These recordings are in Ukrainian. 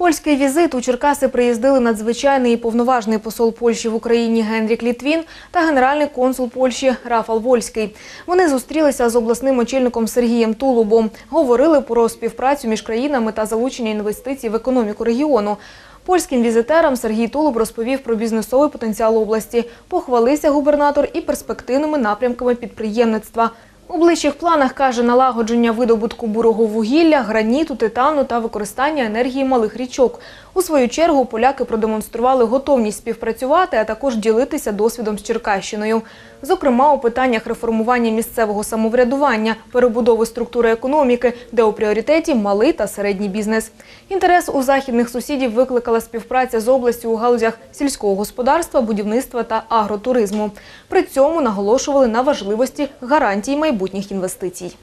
Польський візит у Черкаси приїздили надзвичайний і повноважний посол Польщі в Україні Генрік Літвін та генеральний консул Польщі Рафал Вольський. Вони зустрілися з обласним очільником Сергієм Тулубом, говорили про співпрацю між країнами та залучення інвестицій в економіку регіону. Польським візитерам Сергій Тулуб розповів про бізнесовий потенціал області, похвалився губернатор і перспективними напрямками підприємництва. У ближчих планах каже налагодження видобутку бурого вугілля, граніту, титану та використання енергії малих річок. У свою чергу поляки продемонстрували готовність співпрацювати, а також ділитися досвідом з Черкащиною. Зокрема, у питаннях реформування місцевого самоврядування, перебудови структури економіки, де у пріоритеті малий та середній бізнес. Інтерес у західних сусідів викликала співпраця з областю у галузях сільського господарства, будівництва та агротуризму. При цьому наголошували на важливості гарантій майбутніх інвестицій.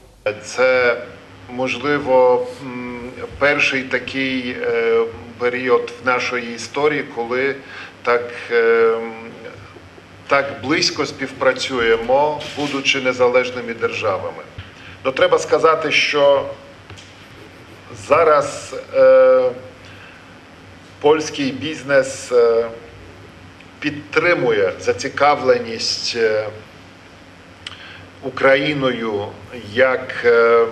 Це можливо перший такий е, період в нашій історії, коли так, е, так близько співпрацюємо, будучи незалежними державами. Ну, треба сказати, що зараз е, польський бізнес е, підтримує зацікавленість. е, Україною як е,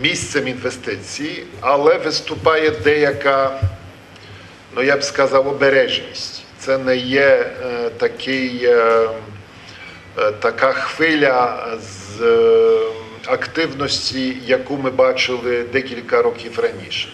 місцем інвестицій, але виступає деяка, ну я б сказав, обережність. Це не є е, такий, е, е, така хвиля з активності, яку ми бачили декілька років раніше.